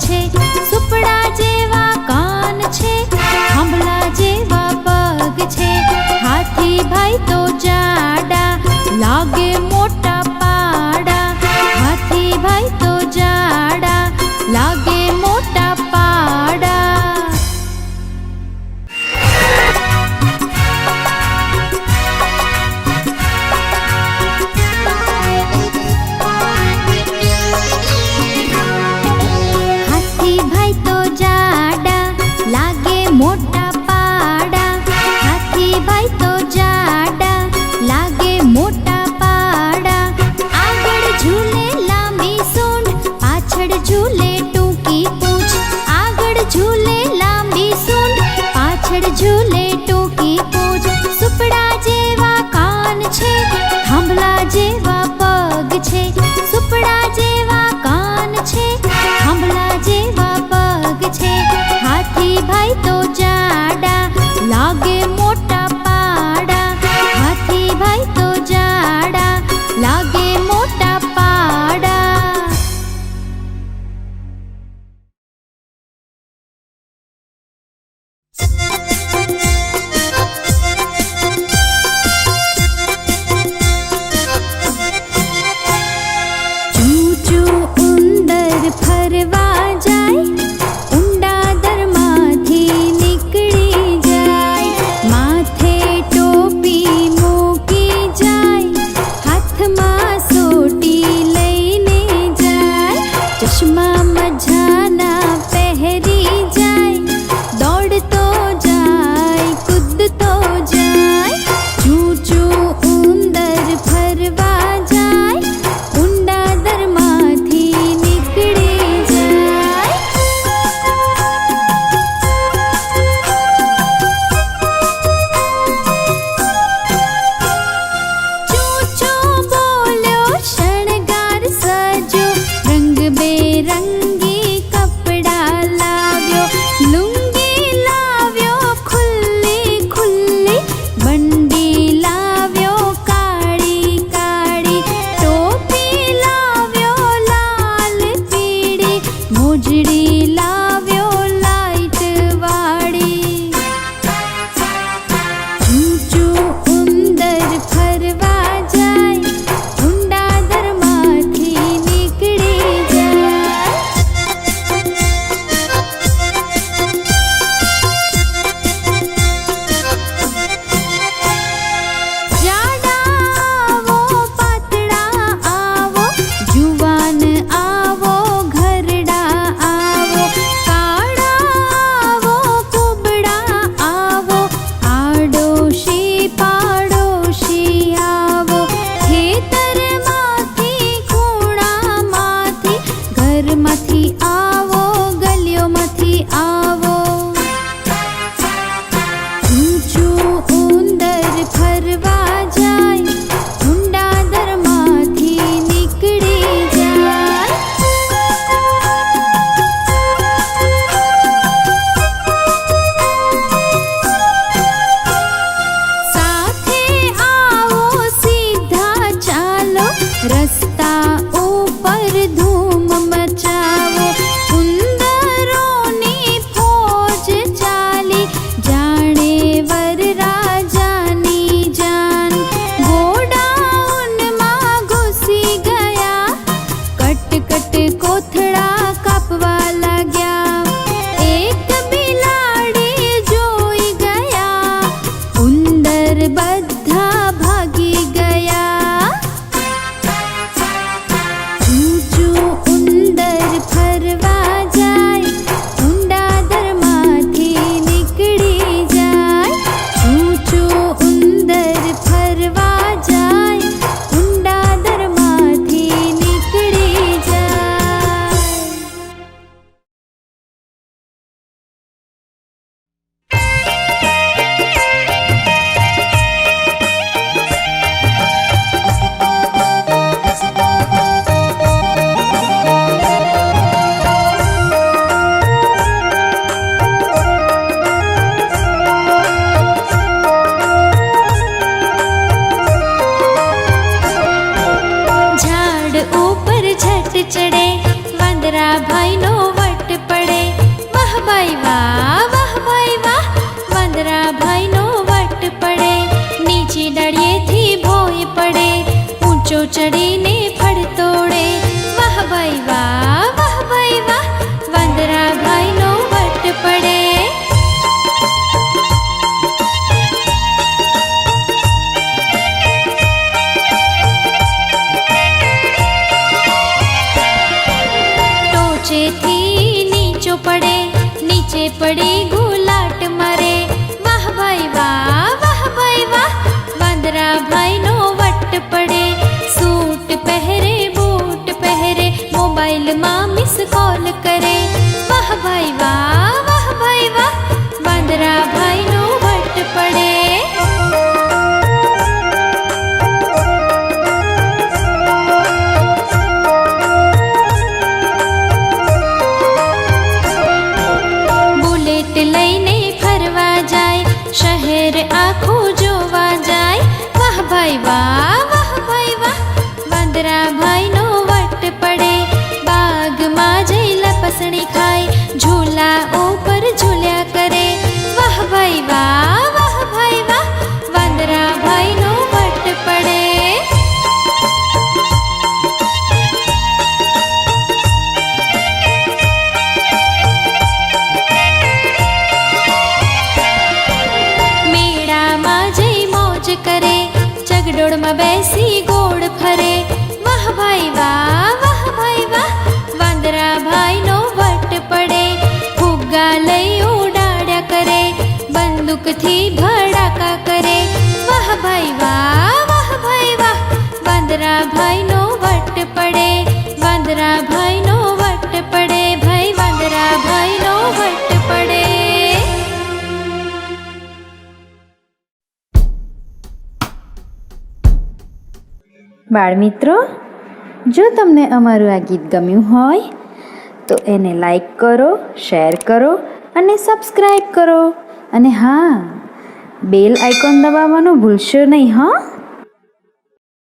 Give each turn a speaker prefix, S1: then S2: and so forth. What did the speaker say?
S1: છે સુપડા જેવા કાન છે આંબળા જેવા પગ છે હાથી ભાઈ તો જાડા લાગે झूले टू चश्मा मझा ચડીને ફળ તોડે વાહ ભાઈ વાહ વાહ ભાઈ વાહ વાંદરા ભાઈનો વટ પડે. ટોચેથી નીચો પડે, નીચે પડી લઈ ઉડાડ્યા કરે, બંદૂકથી ભડાકા કરે. વાહ ભાઈ વાહ વાહ ભાઈ વાહ, વાંદરા ભાઈનો વટ પડે, વાંદરા ભાઈનો વટ પડે, ભાઈ વાંદરા ભાઈનો વટ પડે.
S2: બાળમિત્રો, જો તમને અમારું આ ગીત ગમ્યું હોય, તો એને લાઈક કરો, શેર કરો અને સબસ્ક્રાઈબ કરો. અને હા બેલ આઇકોન દબાવવાનું ભૂલશો નહીં હા.